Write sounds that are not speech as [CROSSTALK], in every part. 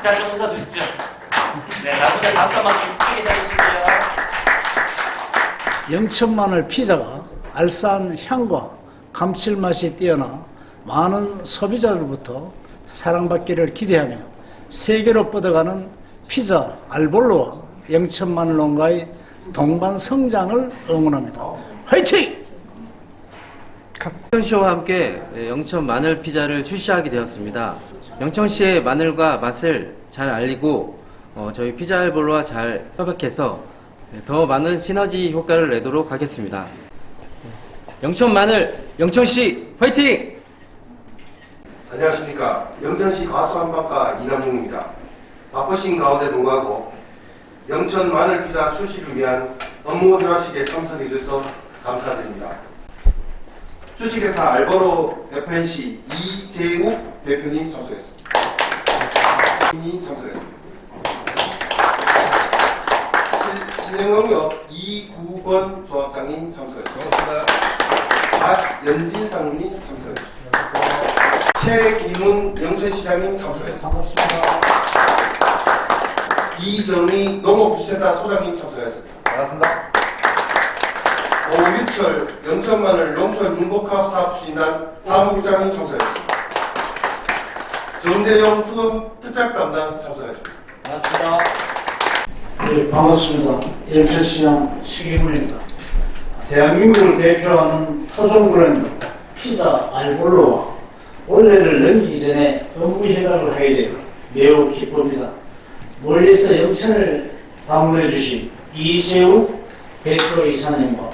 박자 좀 웃어 주십시오. 네, 나머지 박수 한번 크게 쳐주시고요. 영천마늘 피자가 알싸한 향과 감칠맛이 뛰어나 많은 소비자로부터 사랑받기를 기대하며 세계로 뻗어가는 피자 알볼로와 영천마늘 농가의 동반 성장을 응원합니다. 화이팅! 영천시와 함께 영천 마늘 피자를 출시하게 되었습니다. 영천시의 마늘과 맛을 잘 알리고 어, 저희 피자 알볼로와 잘 협약해서 더 많은 시너지 효과를 내도록 하겠습니다. 영천 마늘 영천시 화이팅! 안녕하십니까. 영천시 과수한박가 이남용입니다. 바쁘신 가운데 불구하고 영천 마늘 피자 출시를 위한 업무 대화식에 참석해 주셔서 감사드립니다. 주식회사 알버로 FNC 이재욱 대표님 참석했습니다. 님 참석했습니다. 실- 신영농협 이구번 조합장님 참석했습니다. 박연진 상무님 참석했습니다. 최기문 영천시장님 참석했습니다. 이정희 농업센터 소장님 참석했습니다. 반갑습니다. 오유철 영천마늘 농촌 융복합 사업 추진단 사무국장님 참석했습니다. 정대영 투음 특작 담당 참석했습니다. 네, 반갑습니다. 영천시장 최기문입니다. 대한민국을 대표하는 토종 브랜드 피자 알볼로와 원래를 넘기기 전에 업무 협약을 하게 되어 매우 기쁩니다. 멀리서 영천을 방문해 주신 이재욱 대표 이사님과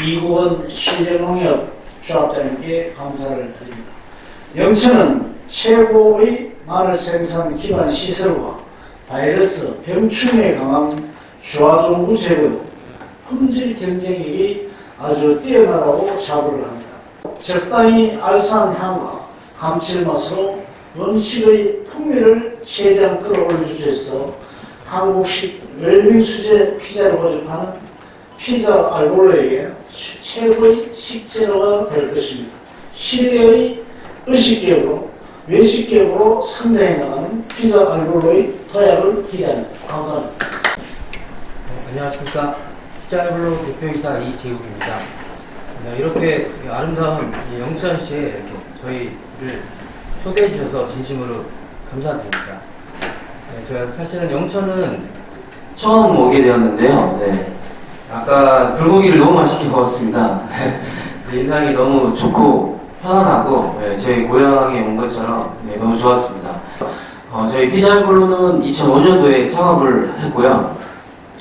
이구원 신재농협 조합장님께 감사를 드립니다. 영천은 최고의 마늘 생산 기반 시설과 바이러스 병충해에 강한 주화종구 제거로 품질 경쟁력이 아주 뛰어나다고 자부를 합니다. 적당히 알싸한 향과 감칠맛으로 음식의 풍미를 최대한 끌어올려 주셔서 한국식 웰빙 수제 피자를 모집하는 피자 알볼로에게 최- 최고의 식재료가 될 것입니다. 시대의 의식기업으로 외식기업으로 성장해 나가는 피자 알볼로의 도약을 기대합니다. 감사합니다. 안녕하십니까. 피자 알볼로 대표이사 이재욱입니다. 네, 이렇게 아름다운 이 영천시에 이렇게 저희를 초대해 주셔서 진심으로 감사드립니다. 네, 제가 사실은 영천은 처음 오게 되었는데요. 네. 아까 불고기를 너무 맛있게 먹었습니다. [LAUGHS] 네, 인상이 너무 좋고 편안하고 네, 제 고향에 온 것처럼 네, 너무 좋았습니다. 어, 저희 피자알볼로는 2005년도에 창업을 했고요.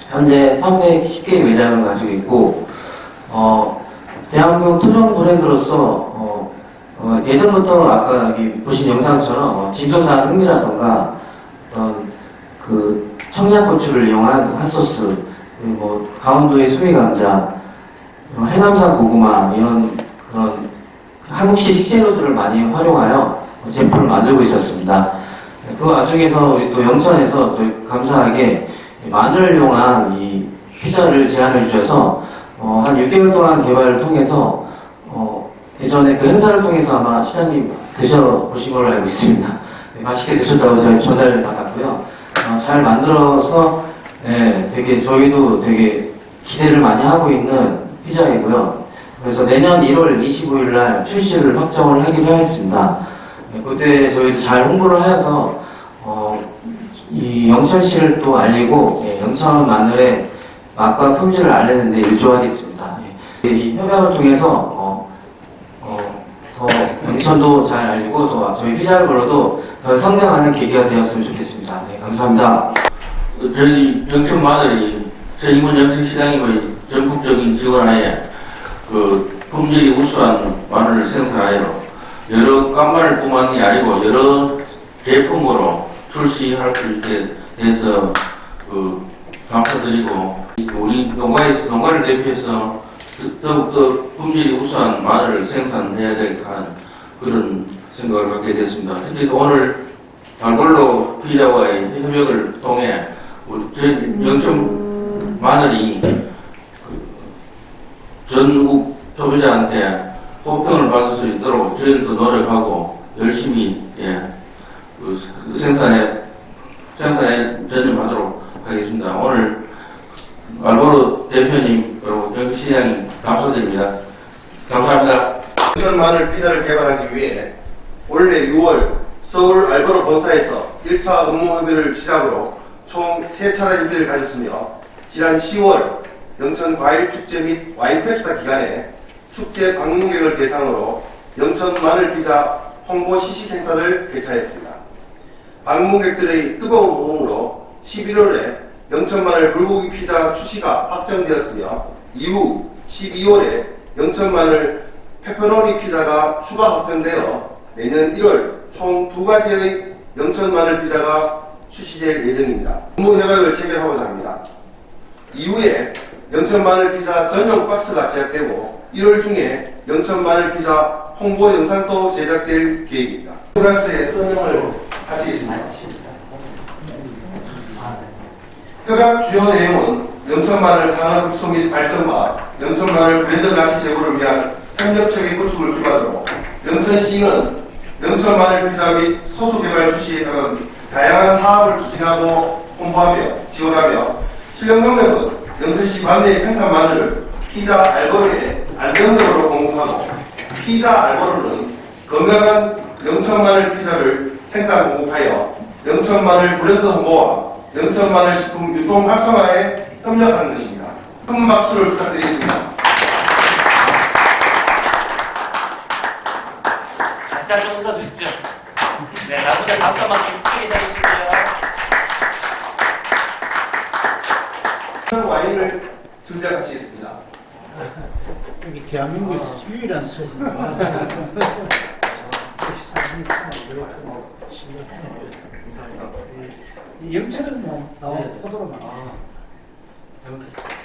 현재 310개의 매장을 가지고 있고, 어, 대한민국 토종 브랜드로서, 어, 어, 예전부터 아까 여기 보신 영상처럼, 어, 진도산 흑미라던가, 어떤 그 청양고추를 이용한 핫소스, 뭐, 강원도의 수미감자, 어, 해남산 고구마, 이런 그런 한국식 식재료들을 많이 활용하여 제품을 만들고 있었습니다. 그 와중에서 우리 또 영천에서 또 감사하게 마늘을 이용한 이 피자를 제안해 주셔서 어, 한 6개월 동안 개발을 통해서 어, 예전에 그 행사를 통해서 아마 시장님 드셔보신 걸로 알고 있습니다. 네, 맛있게 드셨다고 저희 전달을 받았고요. 어, 잘 만들어서 네, 되게 저희도 되게 기대를 많이 하고 있는 피자이고요. 그래서 내년 1월 25일 날 출시를 확정을 하기로 했습니다. 네, 그때 저희도 잘 홍보를 해서 어, 이 영천시를 또 알리고 예, 영천 마늘의 맛과 품질을 알리는데 일조하겠습니다. 예. 이 협약을 통해서 어, 어, 더 영천도 잘 알리고 더 저희 피자를로도 더 성장하는 계기가 되었으면 좋겠습니다. 네, 감사합니다. 저희 영천 마늘이 저희 이문 영천 시장님의 전국적인 지원 하에 그 품질이 우수한 마늘을 생산하여 여러 깐마늘뿐만이 아니고 여러 제품으로 출시할 수 있게 돼서 그 감사드리고 우리 농가에서 농가를 대표해서 더욱더 품질이 우수한 마늘을 생산해야 되겠다는 그런 생각을 갖게 됐습니다. 현재 오늘 단골로 피자와의 협약을 통해 우리 전 영천 마늘이 그 전국 소비자한테 호평을 받을 수 있도록 저희들도 노력하고 열심히 예, 그 생산에 생산에 전념하도록 하겠습니다. 오늘 알보로 대표님 그리고 정 시장님 감사드립니다. 감사합니다. 영천 마늘 피자를 개발하기 위해 올해 6월 서울 알버로 본사에서 1차 업무 협의를 시작으로 총 3차례 일을 가졌으며 지난 10월 영천 과일 축제 및 와인 페스타 기간에 축제 방문객을 대상으로 영천 마늘 피자 홍보 시식 행사를 개최했습니다. 방문객들의 뜨거운 호응으로 11월에 영천 마늘 불고기 피자 출시가 확정되었으며 이후 12월에 영천 마늘 페퍼로니 피자가 추가 확정되어 내년 1월 총 두 가지의 영천 마늘 피자가 출시될 예정입니다. 업무 협약을 체결하고자 합니다. 이후에 영천마늘 피자 전용 박스가 제작되고 1월 중에 영천마늘 피자 홍보 영상도 제작될 계획입니다. 프랑스에 선정을 하시겠습니다. 협약 주요 내용은 영천마늘 산업 육성 및 발전과 영천마늘 브랜드 가치 제고를 위한 협력 체계 구축을 기반으로 영천시는 영천마늘 피자 및 소수 개발 출시에 따른 다양한 사업을 추진하고 홍보하며 지원하며 실력 능력은 영천시 관내 생산 마늘을 피자 알버르에 안정적으로 공급하고 피자 알버르는 건강한 영천마늘 피자를 생산 공급하여 영천마늘 브랜드 홍보와 영천마늘 식품 유통 활성화에 협력하는 것입니다. 큰 박수를 부탁드리겠습니다. 각자 좀 웃어주십시오. 네, 나무대 박수 한번 크게 쳐주시고요. 와인을 준비하시겠습니다. 여기 대한민국에서 유일한 서입니다. [LAUGHS] 이 영철에서 뭐 나온 포도로 나와. 잘 먹겠습니다.